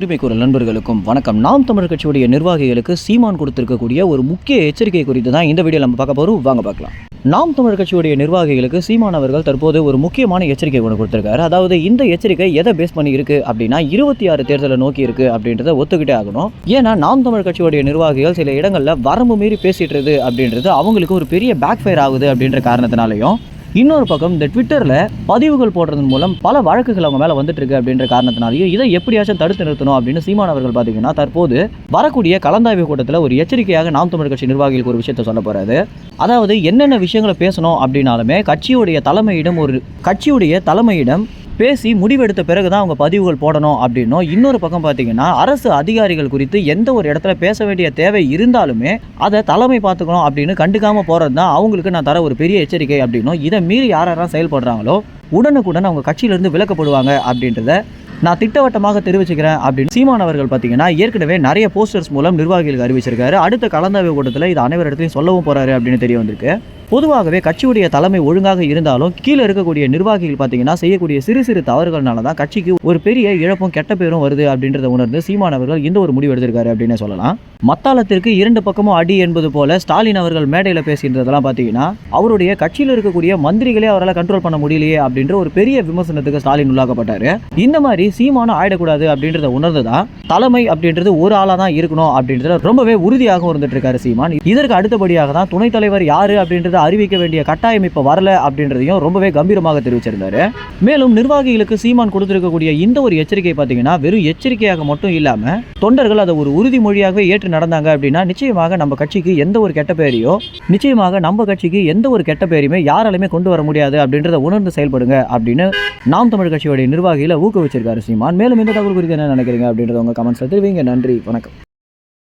உரிமைக்குரல் நண்பர்களுக்கும் வணக்கம். நாம் தமிழ் கட்சியுடைய நிர்வாகிகளுக்கு சீமான் கொடுத்திருக்கக்கூடிய ஒரு முக்கிய எச்சரிக்கை குறித்து தான் இந்த வீடியோ நம்ம பார்க்க போகிறோம் வாங்க பார்க்கலாம். நாம் தமிழ் கட்சியுடைய நிர்வாகிகளுக்கு சீமான் அவர்கள் தற்போது ஒரு முக்கியமான எச்சரிக்கை ஒன்று கொடுத்திருக்காரு. அதாவது இந்த எச்சரிக்கை எதை பேஸ் பண்ணி இருக்கு அப்படின்னா இருபத்தி ஆறு தேர்தலை நோக்கி இருக்கு அப்படின்றத ஒத்துக்கிட்டே ஆகணும். ஏன்னா நாம் தமிழ் கட்சியுடைய நிர்வாகிகள் சில இடங்களில் வரம்பு மீறி பேசிடுறது அப்படின்றது அவங்களுக்கு ஒரு பெரிய பேக் ஃபயர் ஆகுது அப்படின்ற காரணத்தினாலையும் இன்னொரு பக்கம் இந்த ட்விட்டரில் பதிவுகள் போடுறதன் மூலம் பல வழக்குகள் அவங்க மேலே வந்துட்டு இருக்கு அப்படின்ற காரணத்தினாலையும் இதை எப்படியாச்சும் தடுத்து நிறுத்தணும் அப்படின்னு சீமான் அவர்கள் பார்த்தீங்கன்னா தற்போது வரக்கூடிய கலந்தாய்வு கூட்டத்தில் ஒரு எச்சரிக்கையாக நாம் தமிழ் கட்சி நிர்வாகிகளுக்கு ஒரு விஷயத்தை சொல்ல போகிறாரு அதாவது என்னென்ன விஷயங்களை பேசணும் அப்படின்னாலுமே கட்சியுடைய தலைமையிடம் ஒரு கட்சியுடைய தலைமையிடம் பேசி முடிவெடுத்த பிறகு தான் அவங்க பதிவுகள் போடணும் அப்படின்னும் இன்னொரு பக்கம் பார்த்தீங்கன்னா அரசு அதிகாரிகள் குறித்து எந்த ஒரு இடத்துல பேச வேண்டிய தேவை இருந்தாலுமே அதை தலைமை பார்த்துக்கணும் அப்படின்னு கண்டுக்காமல் போகிறது தான் அவங்களுக்கு நான் தர ஒரு பெரிய எச்சரிக்கை அப்படின்னும் இதை மீறி யார் யாரெல்லாம் செயல்படுறாங்களோ உடனுக்குடன் அவங்க கட்சியிலேருந்து விலக்கப்படுவாங்க அப்படின்றத நான் திட்டவட்டமாக தெரிவிச்சுக்கிறேன் அப்படின்னு சீமான் அவர்கள் பார்த்தீங்கன்னா ஏற்கனவே நிறைய போஸ்டர்ஸ் மூலம் நிர்வாகிகளுக்கு அறிவிச்சிருக்காரு. அடுத்த கலந்தாய்வு கூட்டத்தில் இது அனைவரிடத்துலையும் சொல்லவும் போறாரு அப்படின்னு தெரிய வந்திருக்கு. பொதுவாகவே கட்சியுடைய தலைமை ஒழுங்காக இருந்தாலும் கீழே இருக்கக்கூடிய நிர்வாகிகள் பார்த்தீங்கன்னா செய்யக்கூடிய சிறு சிறு தவறுகள்னால தான் கட்சிக்கு ஒரு பெரிய இழப்பும் கெட்ட பேரும் வருது அப்படின்றத உணர்ந்து சீமான் அவர்கள் இந்த ஒரு முடிவு எடுத்திருக்காரு அப்படின்னு சொல்லலாம். மத்தாளத்திற்கு இரண்டு பக்கமும் அடி என்பது போல ஸ்டாலின் அவர்கள் மேடையில் பேசியிருந்ததெல்லாம் பார்த்தீங்கன்னா அவருடைய கட்சியில் இருக்கக்கூடிய மந்திரிகளே அவரால் கண்ட்ரோல் பண்ண முடியலையே அப்படின்ற ஒரு பெரிய விமர்சனத்துக்கு ஸ்டாலின் உள்ளாக்கப்பட்டாரு. இந்த மாதிரி சீமானம் ஆயிடக்கூடாது அப்படின்றத உணர்ந்து தான் தலைமை அப்படின்றது ஒரு ஆளாக தான் இருக்கணும் அப்படின்றத ரொம்பவே உறுதியாக இருந்துட்டு இருக்காரு சீமான். இதற்கு அடுத்தபடியாக தான் துணைத் தலைவர் யாரு அப்படின்றத அறிவிக்க வேண்டிய கட்டாயம் இப்போ வரல அப்படின்றதையும் ரொம்பவே கம்பீரமாக தெரிவிச்சிருந்தாரு. மேலும் நிர்வாகிகளுக்கு சீமான் கொடுத்திருக்கக்கூடிய இந்த ஒரு எச்சரிக்கை பார்த்தீங்கன்னா வெறும் எச்சரிக்கையாக மட்டும் இல்லாமல் தொண்டர்கள் அதை ஒரு உறுதிமொழியாகவே ஏற்று நடந்தாங்க அப்படின்னா நிச்சயமாக நம்ம கட்சிக்கு எந்த ஒரு கெட்ட பெயரையோ நிச்சயமாக நம்ம கட்சிக்கு எந்த ஒரு கெட்ட பேரையுமே யாராலுமே கொண்டு வர முடியாது அப்படின்றத உணர்ந்து செயல்படுங்க அப்படின்னு நாம் தமிழ் கட்சியுடைய நிர்வாகிகளை ஊக்குவிச்சிருக்காரு சீமான். மேலும் இந்த தகவல் குறித்து என்ன நினைக்கிறீங்க அப்படின்றத உங்க கமெண்ட்ஸ்ல தெரிவிங்க. நன்றி. வணக்கம்.